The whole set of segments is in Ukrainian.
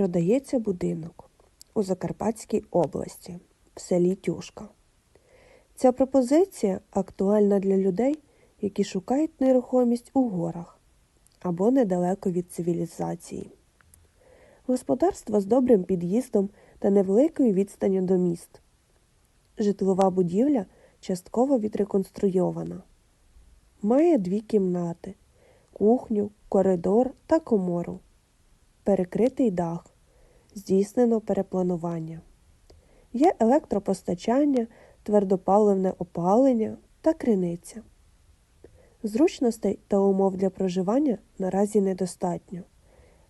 Продається будинок у Закарпатській області в селі Тюшка. Ця пропозиція актуальна для людей, які шукають нерухомість у горах або недалеко від цивілізації. Господарство з добрим під'їздом та невеликою відстанню до міст. Житлова будівля частково відреконструйована. Має дві кімнати, кухню, коридор та комору. Перекритий дах. Здійснено перепланування. Є електропостачання, твердопаливне опалення та криниця. Зручностей та умов для проживання наразі недостатньо,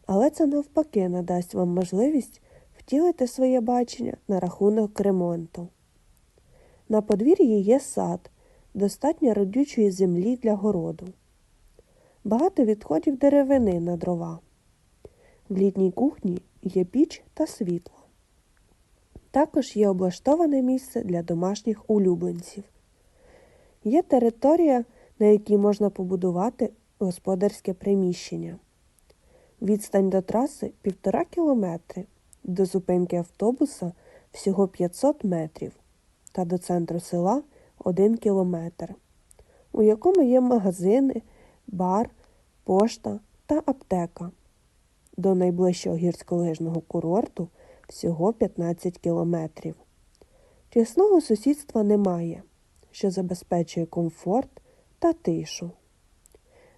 але це навпаки надасть вам можливість втілити своє бачення на рахунок ремонту. На подвір'ї є сад, достатньо родючої землі для городу. Багато відходів деревини на дрова. В літній кухні є піч та світло. Також є облаштоване місце для домашніх улюбленців. Є територія, на якій можна побудувати господарське приміщення. Відстань до траси півтора кілометри, до зупинки автобуса всього 500 метрів та до центру села 1 кілометр, у якому є магазини, бар, пошта та аптека. До найближчого гірськолижного курорту всього 15 кілометрів. Тісного сусідства немає, що забезпечує комфорт та тишу.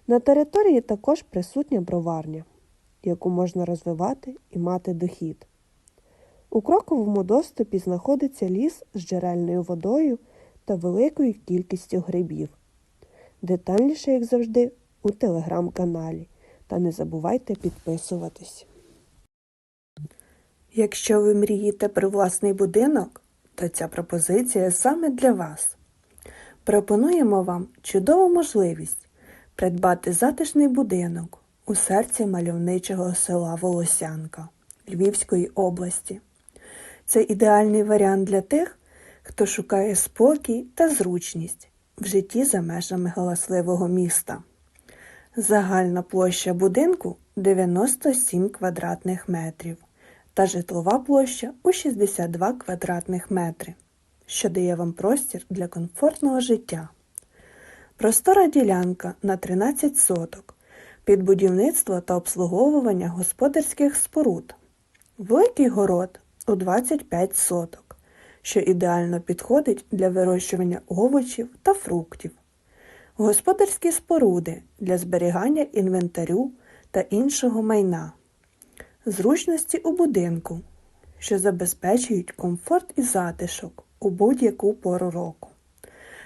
На території також присутня броварня, яку можна розвивати і мати дохід. У кроковому доступі знаходиться ліс з джерельною водою та великою кількістю грибів. Детальніше, як завжди, у телеграм-каналі. Та не забувайте підписуватись. Якщо ви мрієте про власний будинок, то ця пропозиція саме для вас. Пропонуємо вам чудову можливість придбати затишний будинок у серці мальовничого села Волосянка Львівської області. Це ідеальний варіант для тих, хто шукає спокій та зручність в житті за межами галасливого міста. Загальна площа будинку 97 квадратних метрів та житлова площа у 62 квадратних метри, що дає вам простір для комфортного життя. Простора ділянка на 13 соток під будівництво та обслуговування господарських споруд. Великий город у 25 соток, що ідеально підходить для вирощування овочів та фруктів господарські споруди для зберігання інвентарю та іншого майна, зручності у будинку, що забезпечують комфорт і затишок у будь-яку пору року,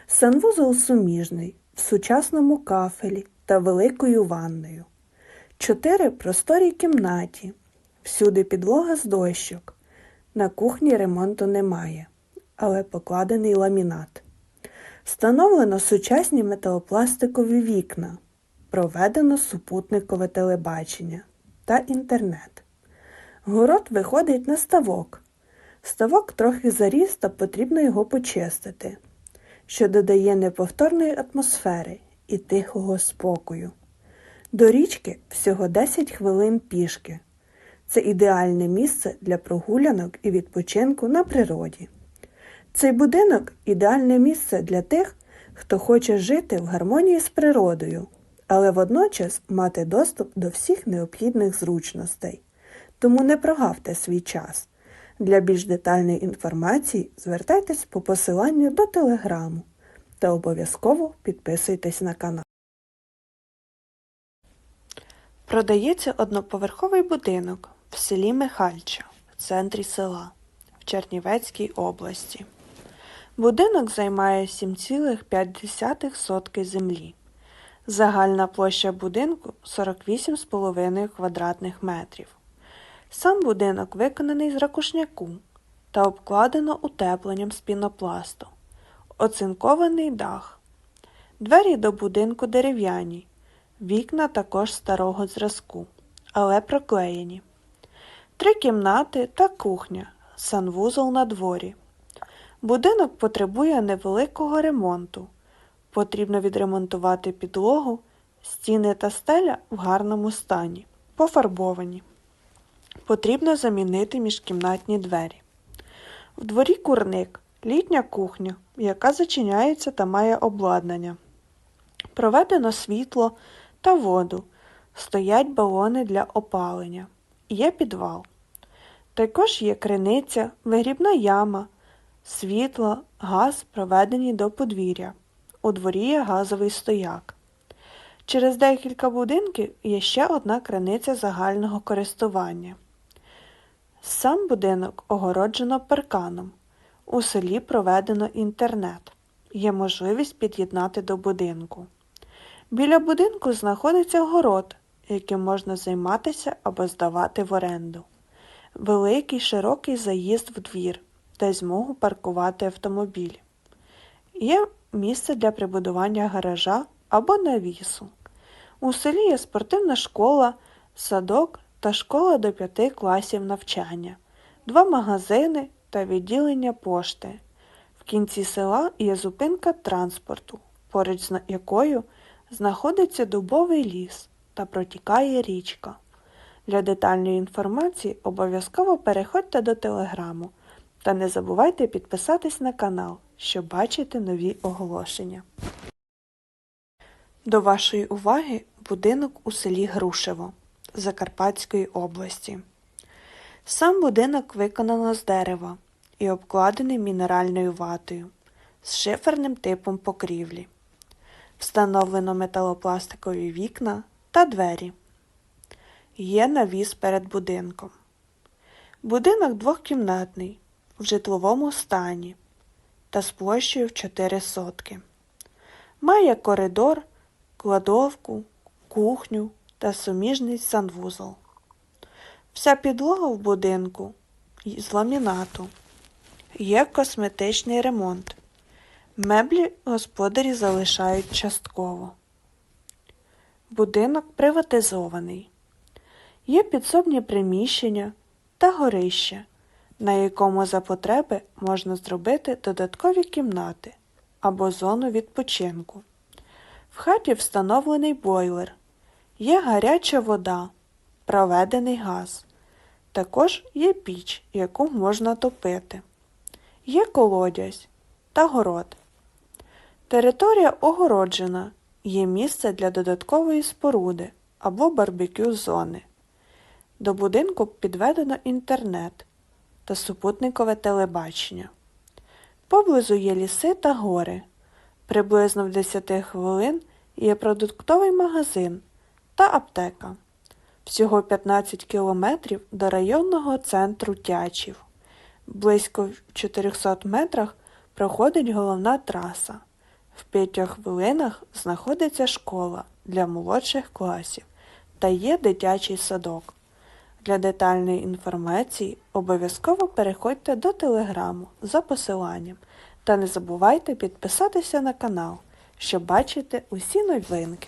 санвузол суміжний в сучасному кафелі та великою ванною, чотири просторі кімнаті, всюди підлога з дощок. На кухні ремонту немає, але покладений ламінат. Встановлено сучасні металопластикові вікна, проведено супутникове телебачення та інтернет. Город виходить на ставок. Ставок трохи заріс та потрібно його почистити, що додає неповторної атмосфери і тихого спокою. До річки всього 10 хвилин пішки. Це ідеальне місце для прогулянок і відпочинку на природі. Цей будинок ідеальне місце для тих, хто хоче жити в гармонії з природою, але водночас мати доступ до всіх необхідних зручностей. Тому не прогавте свій час. Для більш детальної інформації звертайтесь по посиланню до телеграму та обов'язково підписуйтесь на канал. Продається одноповерховий будинок в селі Михальча в центрі села в Чернівецькій області. Будинок займає 7,5 сотки землі. Загальна площа будинку 48,5 квадратних метрів. Сам будинок виконаний з ракушняку та обкладено утепленням з пінопласту. Оцинкований дах. Двері до будинку дерев'яні. Вікна також старого зразку, але проклеєні. Три кімнати та кухня, санвузол на дворі. Будинок потребує невеликого ремонту. Потрібно відремонтувати підлогу, стіни та стеля в гарному стані, пофарбовані. Потрібно замінити міжкімнатні двері. В дворі курник, літня кухня, яка зачиняється та має обладнання. Проведено світло та воду. Стоять балони для опалення. Є підвал. Також є криниця, вигрібна яма, світло, газ проведені до подвір'я. У дворі є газовий стояк. Через декілька будинків є ще одна криниця загального користування. Сам будинок огороджено парканом. У селі проведено інтернет. Є можливість під'єднати до будинку. Біля будинку знаходиться город, яким можна займатися або здавати в оренду. Великий широкий заїзд в двір, де змогу паркувати автомобіль. Є місце для прибудування гаража або навісу. У селі є спортивна школа, садок та школа до п'яти класів навчання, два магазини та відділення пошти. В кінці села є зупинка транспорту, поруч з якою знаходиться дубовий ліс та протікає річка. Для детальної інформації обов'язково переходьте до телеграму та не забувайте підписатись на канал, щоб бачити нові оголошення. До вашої уваги будинок у селі Грушево Закарпатської області. Сам будинок виконано з дерева і обкладений мінеральною ватою з шиферним типом покрівлі. Встановлено металопластикові вікна та двері. Є навіс перед будинком. Будинок двохкімнатний в житловому стані та з площею в 4 сотки. Має коридор, кладовку, кухню та суміжний санвузол. Вся підлога в будинку з ламінату. Є косметичний ремонт. Меблі господарі залишають частково. Будинок приватизований. Є підсобні приміщення та горище, на якому за потреби можна зробити додаткові кімнати або зону відпочинку. В хаті встановлений бойлер, є гаряча вода, проведений газ. Також є піч, яку можна топити. Є колодязь та город. Територія огороджена, є місце для додаткової споруди або барбекю зони. До будинку підведено інтернет та супутникове телебачення. Поблизу є ліси та гори. Приблизно в 10 хвилин є продуктовий магазин та аптека. Всього 15 кілометрів до районного центру Тячів. Близько в 400 метрах проходить головна траса. В 5 хвилинах знаходиться школа для молодших класів та є дитячий садок. Для детальної інформації обов'язково переходьте до телеграму за посиланням та не забувайте підписатися на канал, щоб бачити усі новинки.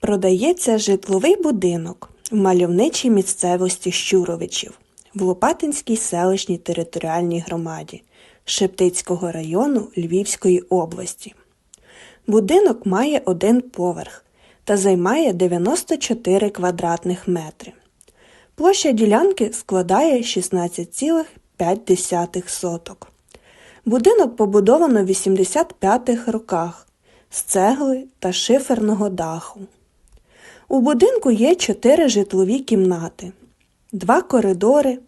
Продається житловий будинок в мальовничій місцевості Щуровичів в Лопатинській селищній територіальній громаді Шептицького району Львівської області. Будинок має один поверх та займає 94 квадратних метри. Площа ділянки складає 16,5 соток. Будинок побудовано в 85-х роках з цегли та шиферного даху. У будинку є чотири житлові кімнати, два коридори,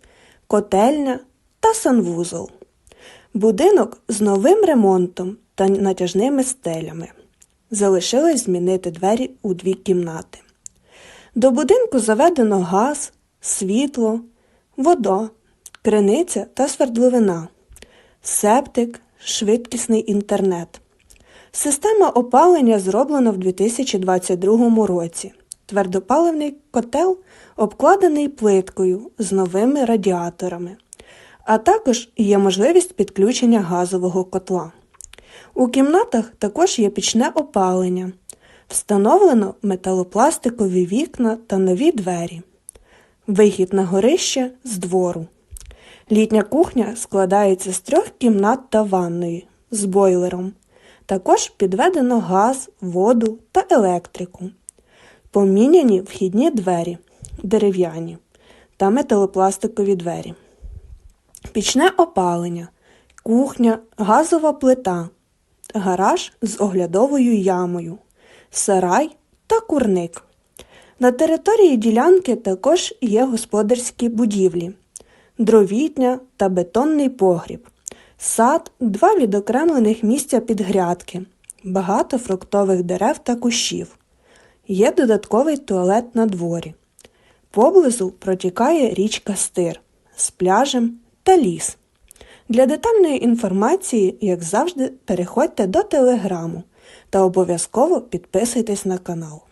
котельня та санвузол. Будинок з новим ремонтом та натяжними стелями. Залишилось змінити двері у дві кімнати. До будинку заведено газ, світло, вода, криниця та свердловина, септик, швидкісний інтернет. Система опалення зроблена в 2022 році. Твердопаливний котел обкладений плиткою з новими радіаторами, а також є можливість підключення газового котла. У кімнатах також є пічне опалення. Встановлено металопластикові вікна та нові двері. Вихід на горище з двору. Літня кухня складається з трьох кімнат та ванної з бойлером. Також підведено газ, воду та електрику. Поміняні вхідні двері. дерев'яні та металопластикові двері, пічне опалення, кухня, газова плита, гараж з оглядовою ямою, сарай та курник. На території ділянки також є господарські будівлі, дровітня та бетонний погріб, сад, два відокремлених місця під грядки, багато фруктових дерев та кущів. Є додатковий туалет на дворі. Поблизу протікає річка Стир з пляжем та ліс. Для детальної інформації, як завжди, переходьте до телеграму та обов'язково підписуйтесь на канал.